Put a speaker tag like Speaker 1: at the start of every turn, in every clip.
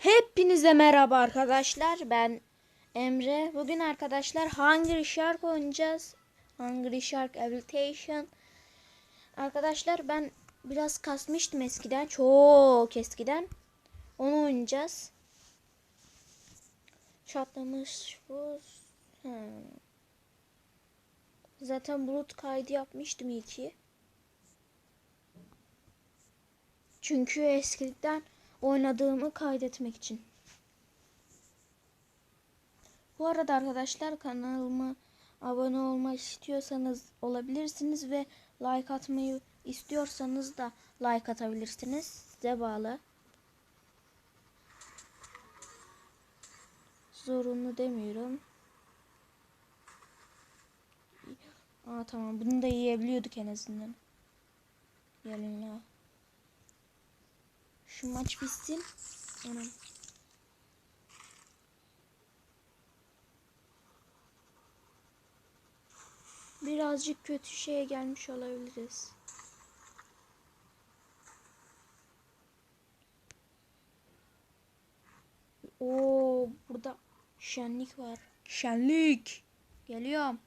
Speaker 1: Hepinize merhaba arkadaşlar. Ben Emre. Bugün arkadaşlar Hungry Shark oynayacağız. Hungry Shark Habitation. Arkadaşlar ben biraz kasmıştım eskiden. Çok eskiden. Onu oynayacağız. Çatlamış bu. Ha. Zaten bulut kaydı yapmıştım iyi. Çünkü eskiden oynadığımı kaydetmek için. Bu arada arkadaşlar kanalıma abone olmak istiyorsanız olabilirsiniz ve like atmayı istiyorsanız da like atabilirsiniz. Size bağlı. Zorunlu demiyorum. Aa tamam bunu da yiyebiliyorduk en azından. Gelin ya. Şu maç bitsin. Anam. Birazcık kötü şeye gelmiş olabiliriz. Oo burada şenlik var. Şenlik. Geliyorum.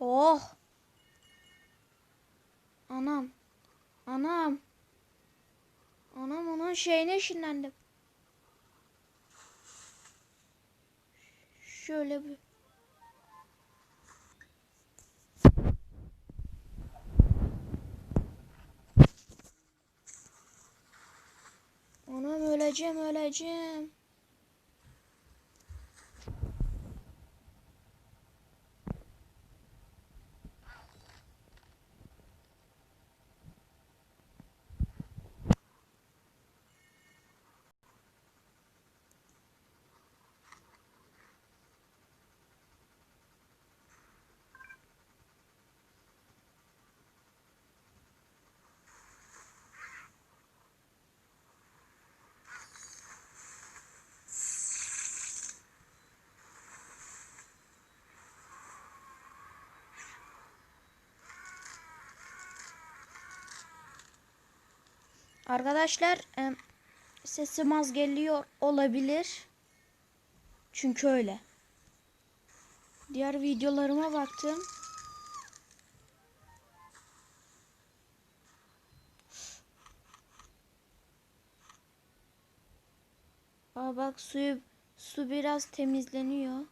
Speaker 1: Oh. Anam. Anam. Anam onun şeyine şinlendim. Şöyle bir. Anam öleceğim öleceğim. Arkadaşlar em, sesim az geliyor olabilir. Çünkü öyle. Diğer videolarıma baktım. Aa bak suyu su biraz temizleniyor.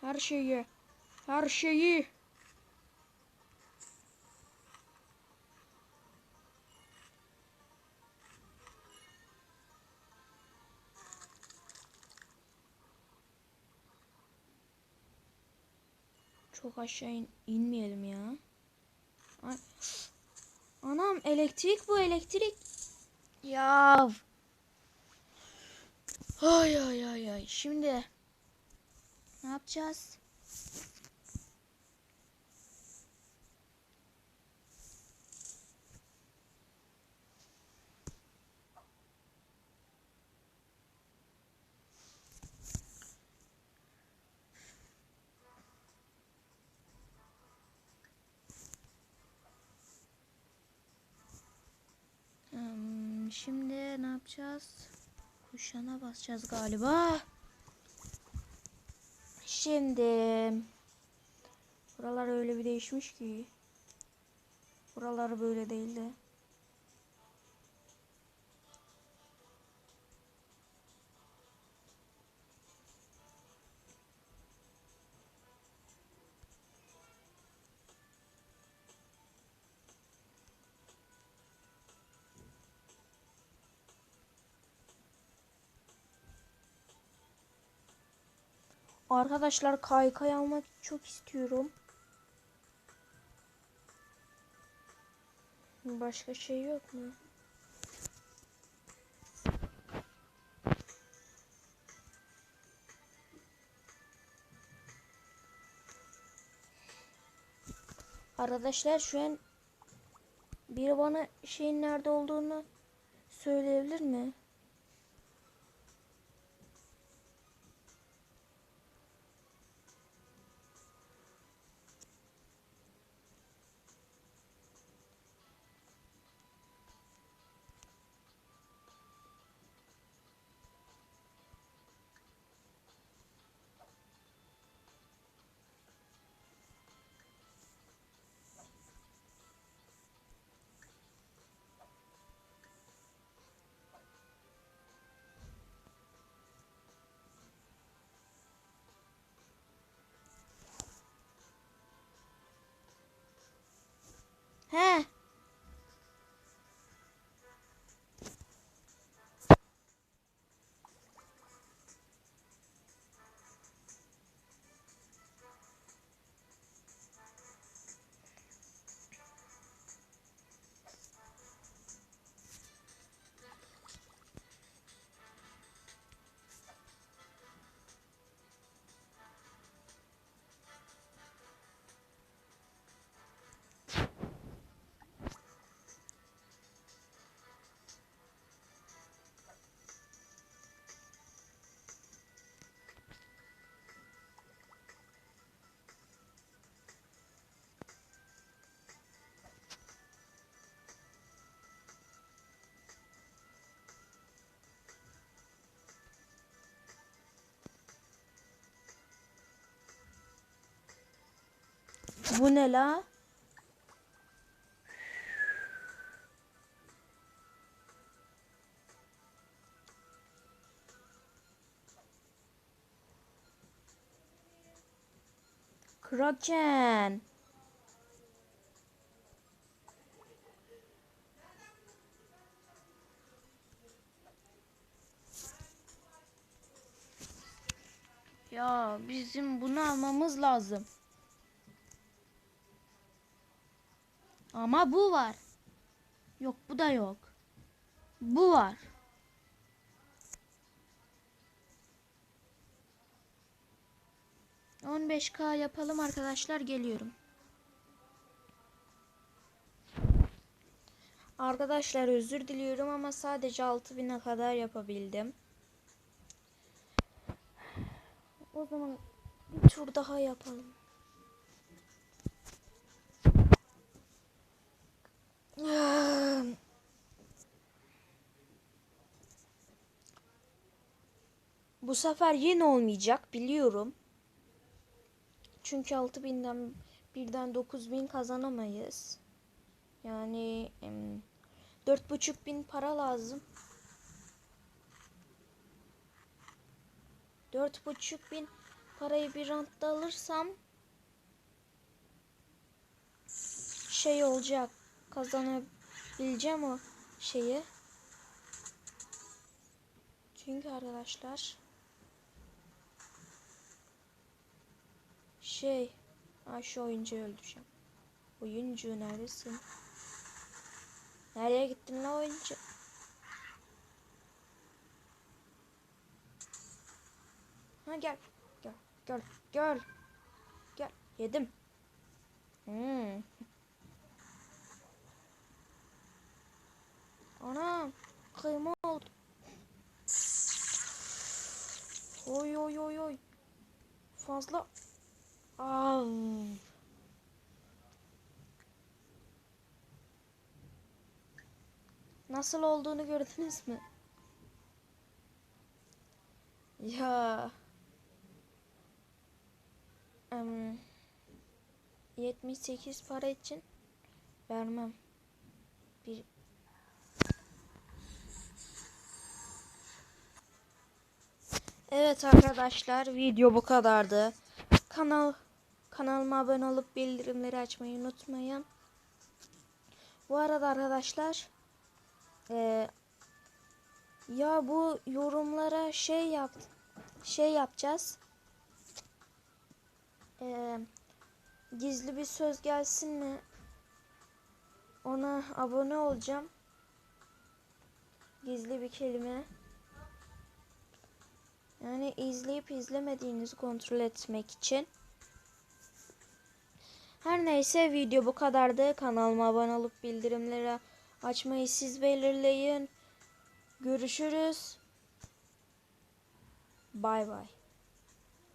Speaker 1: Her şeyi her şeyi Çok aşağı in- inmeyelim ya. Ay. Anam elektrik bu elektrik. Ya. Ay ay ay ay. Şimdi ne yapacağız? Şimdi ne yapacağız? Kuşana basacağız galiba. Şimdi buralar öyle bir değişmiş ki. Buralar böyle değildi. Arkadaşlar kaykay almak çok istiyorum. Başka şey yok mu? Arkadaşlar şu an biri bana şeyin nerede olduğunu söyleyebilir mi? Bu ne la? Kraken. Ya bizim bunu almamız lazım. Ama bu var. Yok bu da yok. Bu var. On beş K yapalım arkadaşlar geliyorum. Arkadaşlar özür diliyorum ama sadece 6000'e kadar yapabildim. O zaman bir tur daha yapalım. Bu sefer yine olmayacak biliyorum. Çünkü 6000'den birden 9000 kazanamayız. Yani em, dört buçuk bin para lazım. Dört buçuk bin parayı bir rantta alırsam şey olacak kazanabileceğim o şeyi. Çünkü arkadaşlar şey ha şu oyuncuyu öldüreceğim. Oyuncu neredesin? Nereye gittin la oyuncu? Ha gel. Gel. Gel. Gel. Gel. Yedim. Hmm. Ana kıyma oldu. Oy oy oy oy. Fazla. Av. Nasıl olduğunu gördünüz mü? Ya. Em, 78 para için vermem. Bir Evet arkadaşlar video bu kadardı. Kanal kanalıma abone olup bildirimleri açmayı unutmayın. Bu arada arkadaşlar ee, ya bu yorumlara şey yap şey yapacağız. Ee, gizli bir söz gelsin mi? Ona abone olacağım. Gizli bir kelime. Yani izleyip izlemediğinizi kontrol etmek için. Her neyse video bu kadardı. Kanalıma abone olup bildirimleri açmayı siz belirleyin. Görüşürüz. Bay bay.